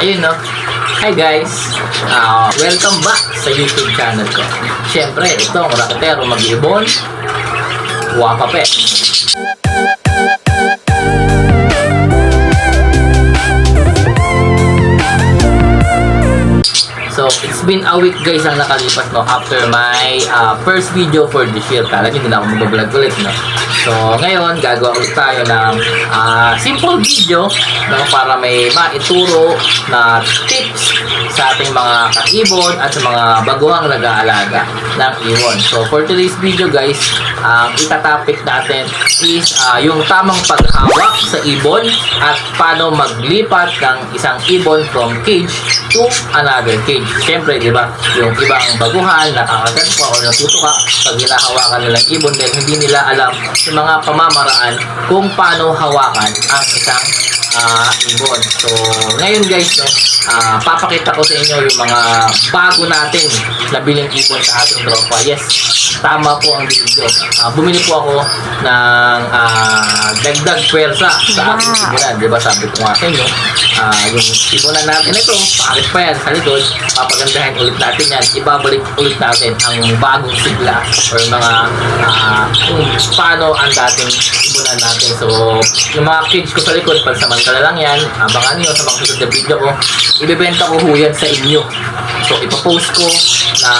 Ayun no. Hi guys. Ah, welcome back sa YouTube channel ko. Siyempre, itong Raketero Mag-ibon. Wapape. So, it's been a week guys ang nakalipas no after my uh, first video for this year. Kala nyo, na ako mag-vlog ulit no. So, ngayon, gagawa ulit tayo ng uh, simple video no, para may maituro na tips sa ating mga kaibon at sa mga baguhang nag-aalaga ng ibon. So, for today's video guys, ang itatopic natin is uh, yung tamang paghawak sa ibon at paano maglipat ng isang ibon from cage to another cage. Siyempre, di ba, yung ibang baguhan, nakakagat pa o natutuka pag hinahawakan nilang ibon dahil hindi nila alam yung mga pamamaraan kung paano hawakan ang isang ah, ibon. So, ngayon guys, no, ah, papakita ko sa inyo yung mga bago natin nabiling ibon sa ating tropa. Yes, tama po ang video. Ah, bumili po ako ng ah, dagdag pwersa sa ating Wow. sigaran. Di ba sabi ko nga sa inyo, ah, yung ibonan natin ito, pakit pa yan sa likod, papagandahin ulit natin yan, ibabalik ulit natin ang bagong sigla or mga ah, kung paano ang dating ibonan natin. So, yung mga kids ko sa likod, pansamantala lang yan, abangan nyo sa mga susunod na video ko, ibibenta ko ho yan sa inyo. So, ipapost ko na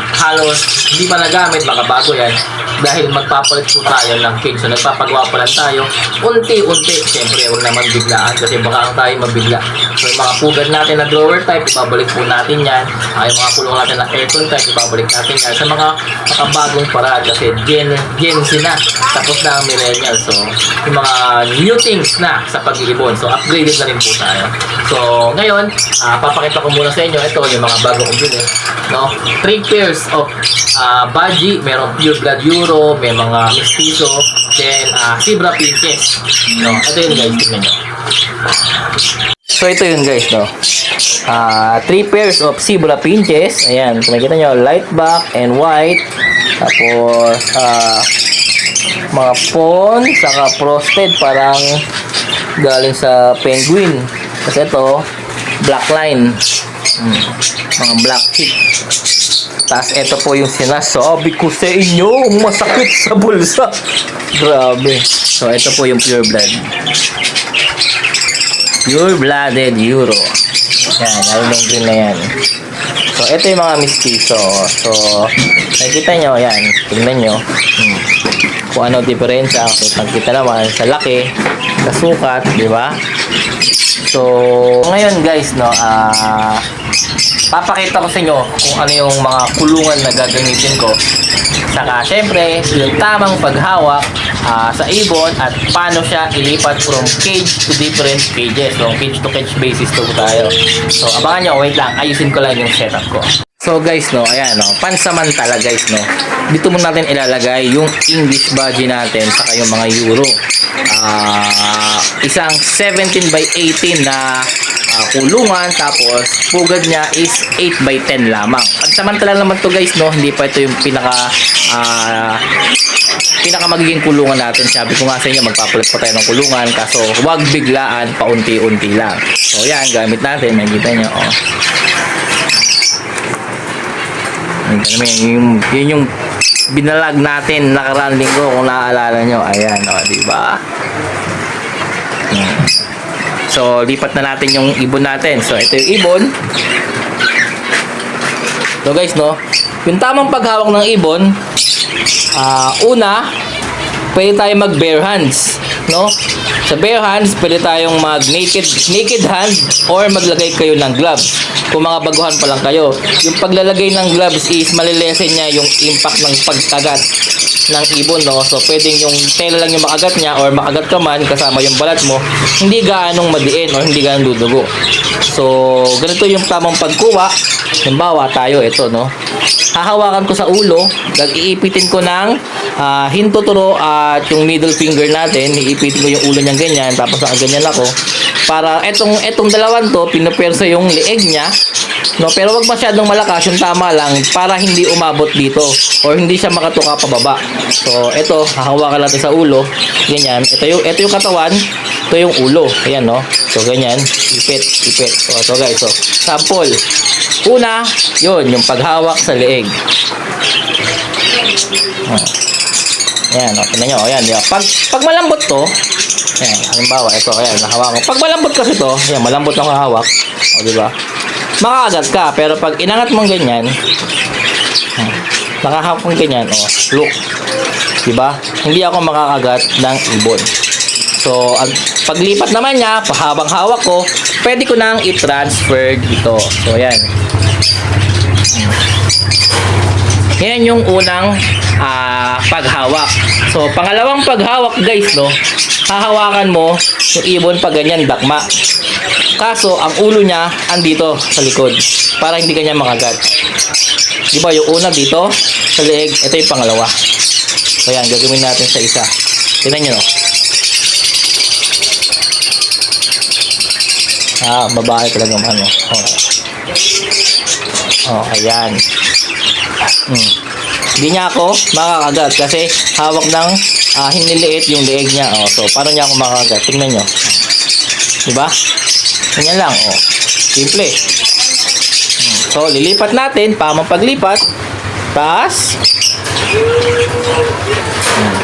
halos hindi pa nagamit, baka bago yan, dahil magpapalit po tayo ng cake. So, nagpapagawa pa lang tayo, unti-unti. Siyempre, huwag naman biglaan kasi baka tayo mabigla. So, yung mga pugad natin na drawer type, ibabalik po natin yan. Ah, yung mga kulong natin na aircon type, ibabalik natin yan. Sa mga makabagong paraan kasi Gen, Gen na. Tapos na ang millennial. So, yung mga new things na sa pag-iibon. So, upgraded na rin po tayo. So, ngayon, ah, papakita ko muna sa inyo. Ito, yung mga bago kong bili. No? Three pairs of ah Baji, merong Pure Blood Euro, may mga Mestizo, then ah, Zebra Pinches. No? Ito yun guys, tingnan nyo. So ito yun guys, no. Ah, three pairs of zebra pinches. Ayan, kung makikita nyo, light black and white. Tapos, ah, mga pawn, saka frosted, parang galing sa penguin. Kasi ito, black line. Hmm, mga black chip. Tapos ito po yung sinasabi ko sa inyo, masakit sa bulsa. Grabe. So ito po yung pure blood. Pure-blooded euro. Yan, yung green na yan. So, ito yung mga mistiso. So, nakikita nyo, yan. Tingnan nyo. Hmm. Kung ano diferensya. Kitang kita naman sa laki, sa sukat, di ba? So, ngayon guys, no, ah, papakita ko sa inyo kung ano yung mga kulungan na gagamitin ko. Saka, syempre, yung tamang paghawak ah, sa ibon at paano siya ilipat from cage to different cages. So, cage to cage basis to tayo. So, abangan nyo, wait lang, ayusin ko lang yung setup ko. So guys, no, ayan, no, pansamantala guys, no. Dito mo natin ilalagay yung English budgie natin saka yung mga euro. Ah, isang 17 by 18 na ah, kulungan tapos pugad niya is 8 by 10 lamang. Pansamantala naman to guys, no, hindi pa ito yung pinaka ah, pinaka magiging kulungan natin. Sabi ko nga sa inyo, magpapalit pa tayo ng kulungan kaso wag biglaan, paunti-unti lang. So yan, gamit natin, makikita nyo, oh. Yun, yun, yung, yun yung binalag natin nakaraan linggo kung naaalala nyo. Ayan, o, di ba? So, lipat na natin yung ibon natin. So, ito yung ibon. So, guys, no? Yung tamang paghawak ng ibon, ah, una, pwede tayo mag bare hands, no? Sa bare hands, pwede tayong mag naked, naked hand or maglagay kayo ng gloves. Kung mga baguhan pa lang kayo. Yung paglalagay ng gloves is malilesen niya yung impact ng pagkagat ng ibon, no? So, pwedeng yung tela lang yung makagat niya or makagat ka man kasama yung balat mo, hindi gaanong madiin or hindi gaanong dudugo. So, ganito yung tamang pagkuha. Halimbawa, tayo, ito, no? Hahawakan ko sa ulo, gag-iipitin ko ng ah, hintuturo at yung middle finger natin, iipitin ko yung ulo niyang ganyan, tapos ang ganyan ako. Para etong etong dalawan to, pinupersa yung leeg niya No, pero wag masyadong malakas yung tama lang para hindi umabot dito or hindi siya makatuka pababa. So, ito, hahawakan natin sa ulo. Ganyan. Ito yung ito yung katawan, ito yung ulo. Ayan, no. So, ganyan. Ipit, ipit. So, ito guys. So, sample. Una, yun, yung paghawak sa leeg. Oh. Ayan, o, tingnan nyo, ayan, ba? Pag, pag malambot to, ayan, halimbawa, ito, ayan, nahawak ko. Pag malambot kasi to, ayan, malambot ang hawak, o, di ba? Makakagat ka, pero pag inangat mong ganyan, hmm, nakahawak mong ganyan, o, look, di ba? Hindi ako makakagat ng ibon. So, ang paglipat naman niya, habang hawak ko, pwede ko nang i-transfer dito. So, ayan. Yan yung unang ah, paghawak. So, pangalawang paghawak guys, no, hahawakan mo yung ibon pag ganyan, dakma. Kaso, ang ulo niya andito sa likod para hindi kanya makagat. Di ba, yung una dito sa leeg, ito yung pangalawa. So, yan, gagawin natin sa isa. Tingnan nyo, no. Ah, babae talaga ang ano. Oh. Oh, ayan. Hmm. Hindi niya ako makakagat kasi hawak ng ah, hiniliit yung leeg niya. Oh, so, paano niya ako makakagat? Tingnan nyo. Diba? Ganyan lang. Oh. Simple. Hmm. So, lilipat natin. Pamang paglipat. Taas. Hmm.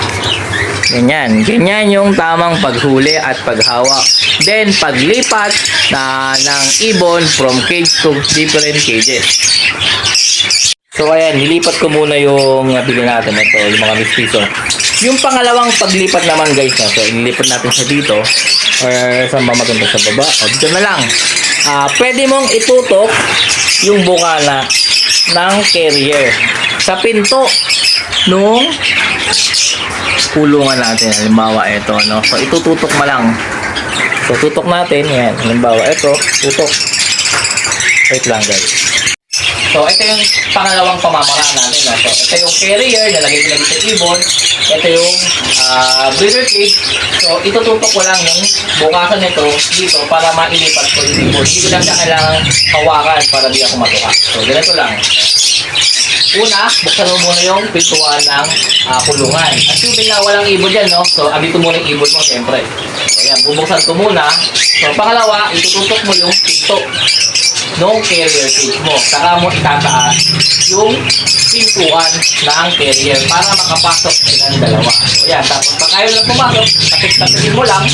Ganyan. Ganyan yung tamang paghuli at paghawak. Then, paglipat na ng ibon from cage to different cages. So ayan, nilipat ko muna yung nabili natin ito, yung mga mistiso. Yung pangalawang paglipat naman guys, no? so inilipat natin siya dito or sa mamaganda sa baba. O dito na lang. Ah, pwede mong itutok yung bukana ng carrier sa pinto nung kulungan natin. Halimbawa, ito, no? So, itututok mo lang. So, tutok natin. Yan. Halimbawa, ito, tutok. Wait lang, guys. So, ito yung pangalawang pamamaraan natin. No? So, ito yung carrier, nalagay ko lang sa ibon. Ito yung ah, breeder cage. So, itututok ko lang yung bukasan nito dito para mailipat ko yung ibon. Hindi ko lang siya kailangan hawakan para di ako matuka. So, ganito lang. Una, buksan mo muna yung pintuan ng ah, kulungan. Assuming na walang ibon dyan, no? So, andito muna yung ibon mo, siyempre. So, yan, bubuksan ko muna. So, pangalawa, itututok mo yung pinto ng carrier cage mo. Saka mo itataas yung pintuan ng carrier para makapasok silang dalawa. So, yan. Tapos, pag ayaw lang pumasok, tapit-tapitin mo lang.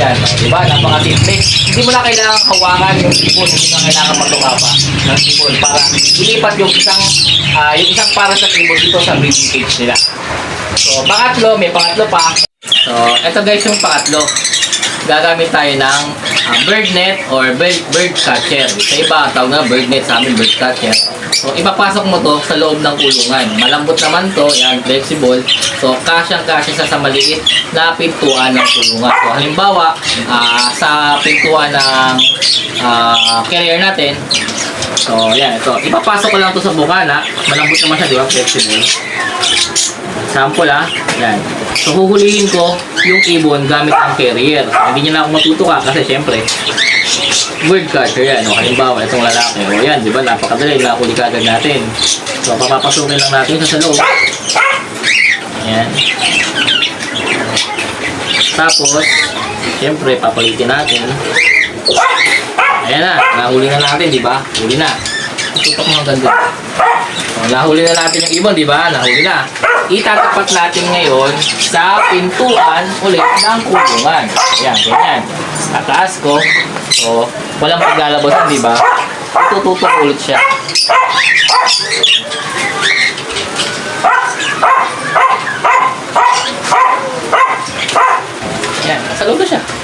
Yan, no? di ba? Napaka-simple. Hindi mo na kailangan hawakan yung ibon. Hindi mo na kailangan matuka pa ng ibon para ilipat yung isang ah, yung isang para sa ibon dito sa breeding cage nila. So, pangatlo, may pangatlo pa. So, eto guys yung pangatlo. Gagamit tayo ng bird net or bird, bird catcher. Sa iba, tawag na bird net sa amin, bird catcher. So, ipapasok mo to sa loob ng kulungan. Malambot naman to, yan, flexible. So, kasyang-kasya siya sa maliit na pintuan ng kulungan. So, halimbawa, ah, sa pintuan ng ah, carrier natin, So, yan, ito. Ipapasok ko lang to sa bukana. Malambot naman siya, di ba? Flexible. Sample ah. Yan. So, huhulihin ko yung ibon gamit ang carrier. Hindi niya na ako matutuka kasi syempre, word catcher yan. O, halimbawa, itong lalaki. O, yan, di ba? Napakadali. Nakuli ka agad natin. So, papapasukin lang natin sa loob. Yan. Tapos, syempre, papalitin natin. Ayan na, nahuli na natin, di ba? Huli na. Tutok mo hanggang doon. O, nahuli na natin yung ibon, di ba? Nahuli na. Itatapat natin ngayon sa pintuan ulit ng kulungan. Ayan, ganyan. Tataas ko. So, walang paglalabasan, di ba? Tututok ulit siya. Ayan, nasa loob na siya.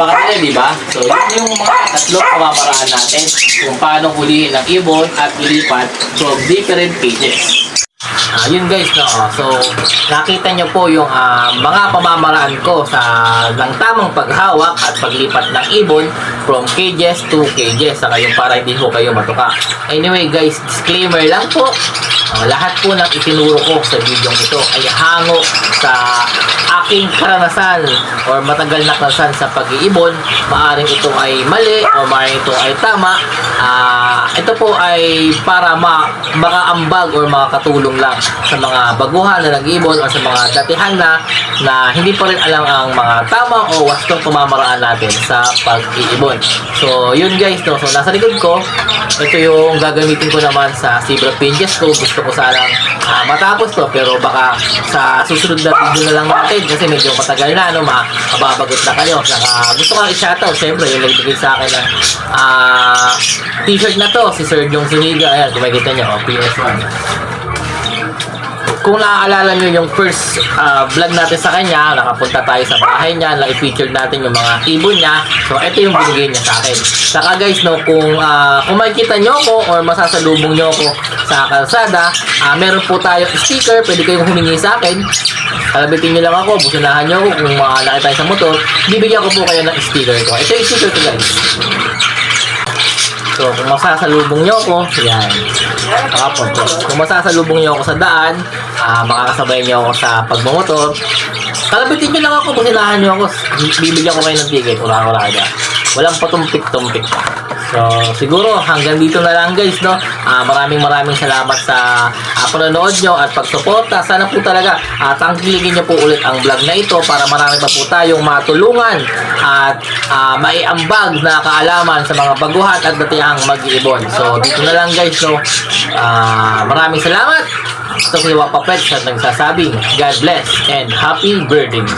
Napakadali, di ba? So, yun yung mga tatlong pamamaraan natin kung paano hulihin ang ibon at ilipat from different pages. Ah, yun guys, no. So, nakita nyo po yung ah, mga pamamaraan ko sa ng tamang paghawak at paglipat ng ibon from cages to cages. Saka yung para hindi po kayo matuka. Anyway guys, disclaimer lang po. ah, lahat po ng itinuro ko sa video ito ay hango sa aking karanasan or matagal na karanasan sa pag-iibon. Maaring ito ay mali o maaring ito ay tama. Ah, ito po ay para ma makaambag or makakatulong lang sa mga baguhan na nag-iibon o sa mga datihan na na hindi pa rin alam ang mga tama o wastong pamamaraan natin sa pag-iibon. So, yun guys, no? So, nasa likod ko, ito yung gagamitin ko naman sa Zebra Pinches ko. Gusto ko sanang ah, matapos to, pero baka sa susunod na video na lang natin kasi medyo matagal na, no? Ma mababagot na kayo. Saka, gusto ko i-shoutout, syempre, yung nagbigay sa akin ng ah, t-shirt na to, si Sir Jong Suniga. Ayan, kung makikita nyo, oh, PS1 kung naaalala nyo yung first ah, vlog natin sa kanya, nakapunta tayo sa bahay niya, na i-feature natin yung mga ibon niya. So, ito yung binigay niya sa akin. Saka guys, no, kung, ah, kung makikita nyo ako or masasalubong nyo ako sa kalsada, ah, meron po tayo sticker, pwede kayong humingi sa akin. Kalabitin nyo lang ako, businahan nyo ako kung makakala tayo sa motor. Bibigyan ko po kayo ng sticker ko. Ito yung sticker ko guys. So, kung masasalubong nyo ako, yan. Nakapon ko. Kung masasalubong nyo ako sa daan, ah, makakasabay nyo ako sa pagmamotor, kalabitin nyo lang ako, businahan nyo ako, bibigyan ko kayo ng ticket, wala wala ka Walang patumpik-tumpik pa. So, siguro hanggang dito na lang guys, no? Ah, maraming maraming salamat sa ah, panonood nyo at pagsuporta. Sana po talaga at tangkilikin nyo po ulit ang vlog na ito para marami pa po tayong matulungan at ah, maiambag na kaalaman sa mga baguhan at datihang mag-iibon. So, dito na lang guys, no? Ah, maraming salamat. Ito si Wapapet sa nagsasabing God bless and happy birdings.